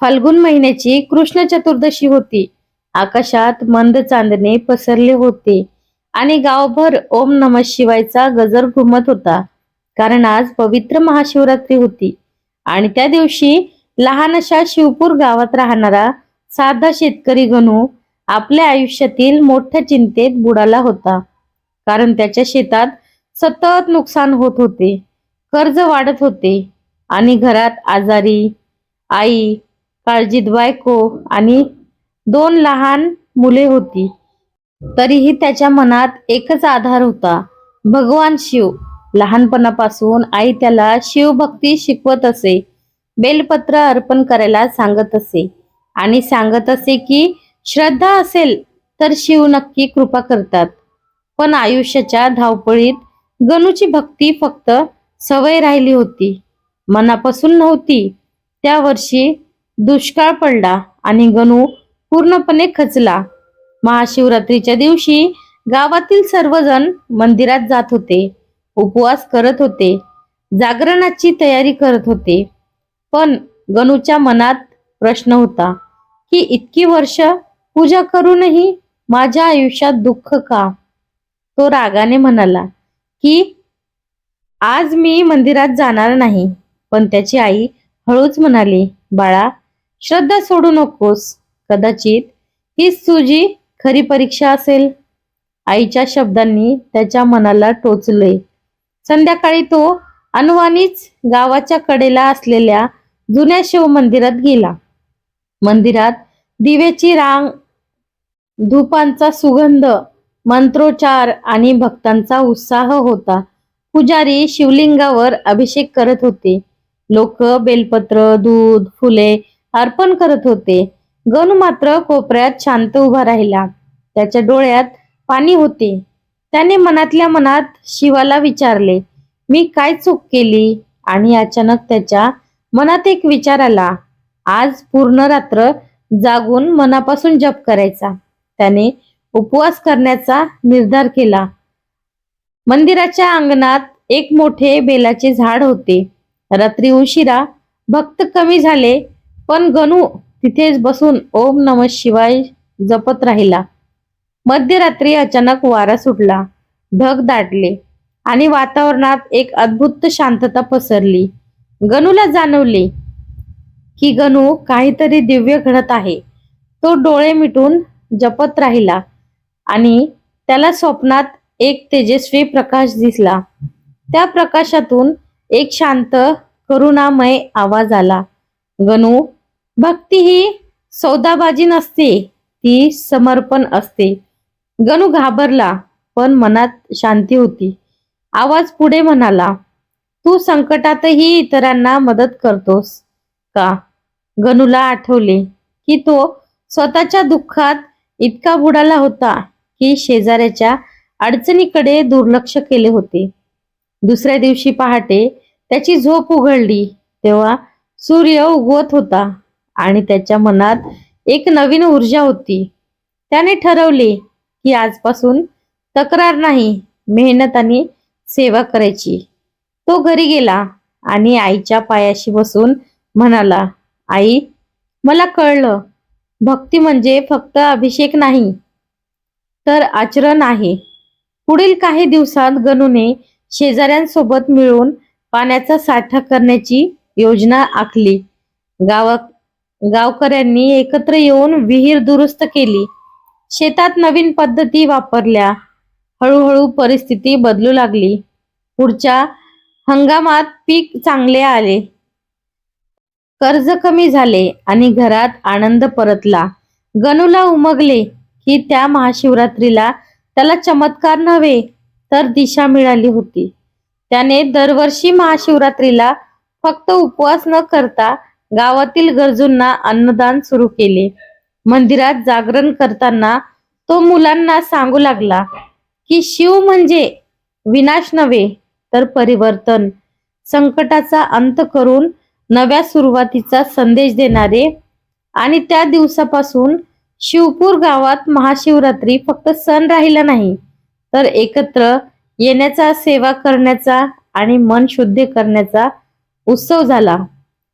फाल्गुन महिन्याची कृष्ण चतुर्दशी होती. आकाशात मंद चांदणे पसरले होते आणि गावभर ओम नम शिवायचा गजर घुमत होता. कारण आज पवित्र महाशिवरात्री होती आणि त्या दिवशी लहान अशा शिवपूर गावात राहणारा साधा शेतकरी गणू आपल्या आयुष्यातील मोठ्या चिंतेत बुडाला होता. कारण त्याच्या शेतात सतत नुकसान होत होते कर्ज वाढत होते आणि घरात आजारी आई काळजीत बायको आणि दोन लहान मुले होती. तरीही त्याच्या मनात एकच आधार होता. भगवान शिव. लहानपणापासून आई त्याला शिवभक्ती शिकवत असे. बेलपत्र अर्पण करायला सांगत असे. आणि सांगत असे की श्रद्धा असेल तर शिव नक्की कृपा करतात. पण आयुष्याच्या धावपळीत गणूची भक्ती फक्त सवय राहिली होती. मनापासून नव्हती. त्या वर्षी दुष्काळ पडला आणि गणू पूर्णपणे खचला. महाशिवरात्रीच्या दिवशी गावातील सर्वजण मंदिरात जात होते उपवास करत होते जागरणाची तयारी करत होते. पण गणूच्या मनात प्रश्न होता की इतकी वर्ष पूजा करूनही माझ्या आयुष्यात दुःख का? तो रागाने म्हणाला की आज मी मंदिरात जाणार नाही. पण त्याची आई हळूच म्हणाली बाळा श्रद्धा सोडू नकोस. कदाचित हीच तुझी खरी परीक्षा असेल. आईच्या शब्दांनी त्याच्या मनाला टोचले संध्याकाळी तो अनवानीच गावाच्या कडेला असलेल्या जुन्या शिव मंदिरात गेला. मंदिरात दिव्याची रांग धूपांचा सुगंध मंत्रोच्चार आणि भक्तांचा उत्साह होता. पुजारी शिवलिंगावर अभिषेक करत होते. लोक बेलपत्र दूध फुले अर्पण करत होते. गण मात्र कोपऱ्यात शांत उभा राहिला. त्याच्या डोळ्यात पाणी होते. त्याने मनातल्या मनात शिवाला विचारले मी काय चूक केली? आणि अचानक त्याच्या मनात एक विचार आला. आज पूर्ण रात्र जागून मनापासून जप करायचा. त्याने उपवास करण्याचा निर्धार केला. मंदिराच्या अंगणात एक मोठे बेलाचे झाड होते. रात्री उशिरा भक्त कमी झाले पण गणू तिथेच बसून ओम नम शिवाय जपत राहिला. मध्यरात्री अचानक वारा सुटला. ढग दाटले आणि वातावरणात एक अद्भुत शांतता पसरली. गणूला जाणवले की गणू काहीतरी दिव्य घडत आहे. तो डोळे मिटून जपत राहिला आणि त्याला स्वप्नात एक तेजस्वी प्रकाश दिसला. त्या प्रकाशातून एक शांत करुणामय आवाज आला. गणू भक्ती ही सौदाबाजी नसते ती समर्पण असते. गणू घाबरला पण मनात शांती होती. आवाज पुढे म्हणाला तू संकटातही इतरांना मदत करतोस का? गणूला आठवले की तो स्वतःच्या दुःखात इतका बुडाला होता की शेजाऱ्याच्या अडचणीकडे दुर्लक्ष केले होते. दुसऱ्या दिवशी पहाटे त्याची झोप उघडली तेव्हा सूर्य उगवत होता. आणि त्याच्या मनात एक नवीन ऊर्जा होती. त्याने ठरवले की आजपासून तक्रार नाही मेहनत आणि सेवा करायची. तो घरी गेला आणि आईच्या पायाशी बसून म्हणाला आई मला कळलं भक्ती म्हणजे फक्त अभिषेक नाही तर आचरण आहे. पुढील काही दिवसात गणूने शेजाऱ्यांसोबत मिळून पाण्याचा साठा करण्याची योजना आखली. गावात गावकऱ्यांनी एकत्र येऊन विहीर दुरुस्त केली. शेतात नवीन पद्धती वापरल्या. हळूहळू परिस्थिती बदलू लागली. पुढच्या हंगामात पीक चांगले आले. कर्ज कमी झाले आणि घरात आनंद परतला. गणूला उमगले की त्या महाशिवरात्रीला त्याला चमत्कार नव्हे तर दिशा मिळाली होती. त्याने दरवर्षी महाशिवरात्रीला फक्त उपवास न करता गावातील गरजूंना अन्नदान सुरू केले. मंदिरात जागरण करताना तो मुलांना सांगू लागला की शिव म्हणजे विनाश नव्हे तर परिवर्तन. संकटाचा अंत करून नव्या सुरुवातीचा संदेश देणारे आणि त्या दिवसापासून शिवपूर गावात महाशिवरात्री फक्त सण राहिला नाही तर एकत्र येण्याचा सेवा करण्याचा आणि मन शुद्ध करण्याचा उत्सव झाला.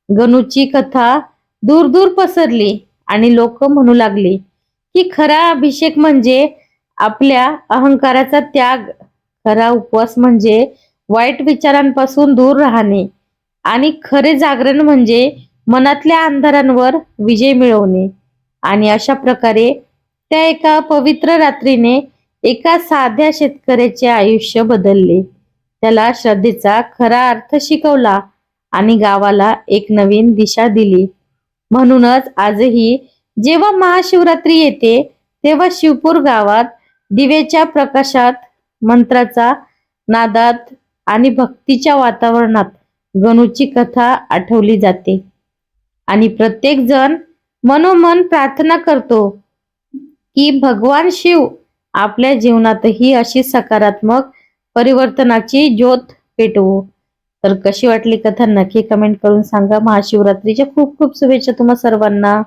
गणूची कथा दूर दूर पसरली आणि लोक म्हणू लागली की खरा अभिषेक म्हणजे आपल्या अहंकाराचा त्याग. खरा उपवास म्हणजे वाईट विचारांपासून दूर राहणे आणि खरे जागरण म्हणजे मनातल्या अंधारांवर विजय मिळवणे. आणि अशा प्रकारे त्या एका पवित्र रात्रीने एका साध्या शेतकऱ्याचे आयुष्य बदलले. त्याला श्रद्धेचा खरा अर्थ शिकवला आणि गावाला एक नवीन दिशा दिली. म्हणूनच आजही जेव्हा महाशिवरात्री येते तेव्हा शिवपूर गावात दिवेच्या प्रकाशात मंत्राचा नादात आणि भक्तीच्या वातावरणात गणूची कथा आठवली जाते. आणि प्रत्येक जण मनोमन प्रार्थना करतो की भगवान शिव आपल्या जीवनातही अशी सकारात्मक परिवर्तनाची ज्योत पेटवू. तर कशी वाटली कथा नक्की कमेंट करून सांगा. महाशिवरात्रीच्या खूप खूप शुभेच्छा तुम्हा सर्वांना.